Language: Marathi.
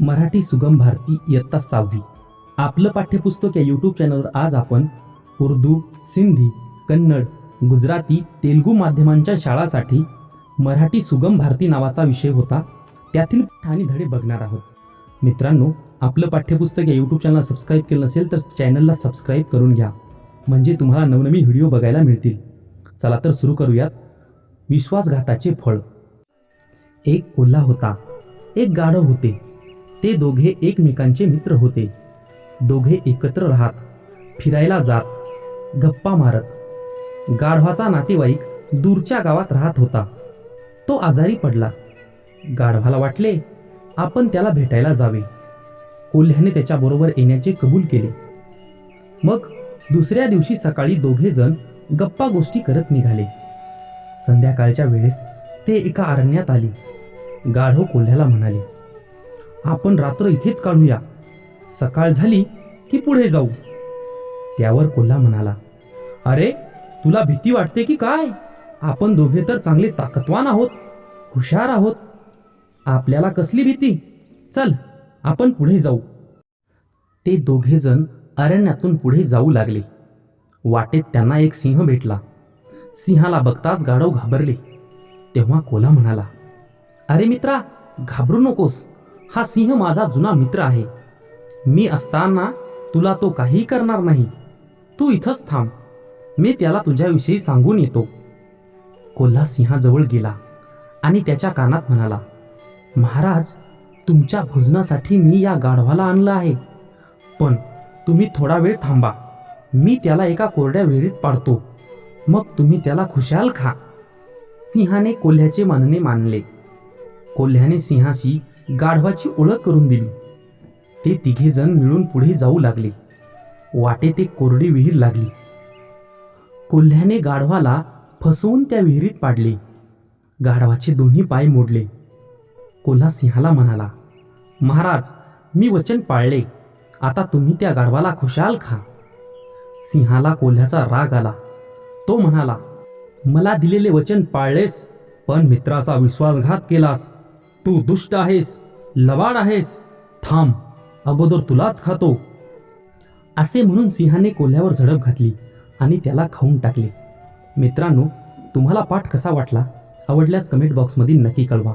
मराठी सुगम भारती इयत्ता सहावी. आपलं पाठ्यपुस्तक या यूट्यूब चॅनलवर आज आपण उर्दू सिंधी कन्नड गुजराती तेलुगू माध्यमांच्या शाळासाठी मराठी सुगम भारती नावाचा विषय होता. त्यातील ठाणी धडे बघणार आहोत. मित्रांनो आपलं पाठ्यपुस्तक या यूट्यूब चॅनलला सबस्क्राईब केलं नसेल तर चॅनलला सबस्क्राईब करून घ्या. म्हणजे तुम्हाला नवनवीन व्हिडिओ बघायला मिळतील. चला तर सुरू करूयात. विश्वासघाताचे फळ. एक कोल्हा होता. एक गाढव होते. ते दोघे एकमेकांचे मित्र होते. दोघे एकत्र राहत फिरायला जात गप्पा मारत. गाढवाचा नातेवाईक दूरच्या गावात राहत होता. तो आजारी पडला. गाढवाला वाटले आपण त्याला भेटायला जावे. कोल्ह्याने त्याच्याबरोबर येण्याचे कबूल केले. मग दुसऱ्या दिवशी सकाळी दोघेजण गप्पा गोष्टी करत निघाले. संध्याकाळच्या वेळेस ते एका अरण्यात आले. गाढव कोल्ह्याला म्हणाले आपण रात्र इथेच काढूया. सकाळ झाली की पुढे जाऊ. त्यावर कोल्हा म्हणाला अरे तुला भीती वाटते की काय? आपण दोघे तर चांगले ताकदवान आहोत हुशार आहोत. आपल्याला कसली भीती? चल आपण पुढे जाऊ. ते दोघेजण अरण्यातून पुढे जाऊ लागले. वाटेत त्यांना एक सिंह भेटला. सिंहाला बघताच गाढव घाबरले. तेव्हा कोला म्हणाला अरे मित्रा घाबरू नकोस. हा सिंह माझा जुना मित्र आहे. मी असताना तुला तो काही करणार नाही. तू इथंच थांब. मी त्याला तुझ्याविषयी सांगून येतो. कोल्हा सिंहाजवळ गेला आणि त्याच्या कानात म्हणाला महाराज तुमच्या भोजनासाठी मी या गाढवाला आणलं आहे. पण तुम्ही थोडा वेळ थांबा. मी त्याला एका कोरड्या विहिरीत पाडतो. मग तुम्ही त्याला खुशाल खा. सिंहाने कोल्ह्याचे मानणे मानले. कोल्ह्याने सिंहाशी गाढवाची ओळख करून दिली. ते तिघे जण मिळून पुढे जाऊ लागले. वाटे ते कोरडी विहीर लागली. कोल्ह्याने गाढवाला फसवून त्या विहिरीत पाडले. गाढवाचे दोन्ही पाय मोडले. कोल्हा सिंहाला म्हणाला महाराज मी वचन पाळले. आता तुम्ही त्या गाढवाला खुशाल खा. सिंहाला कोल्ह्याचा राग आला. तो म्हणाला मला दिलेले वचन पाळलेस पण मित्राचा विश्वासघात केलास. तू दुष्ट आहेस लबाड आहेस थांब अगोदर तुलाच खातो. असे म्हणून सिंहाने कोल्ह्यावर झडप घातली आणि त्याला खाऊन टाकले. मित्रांनो तुम्हाला पाठ कसा वाटला? आवडल्यास कमेंट बॉक्समध्ये नक्की कळवा.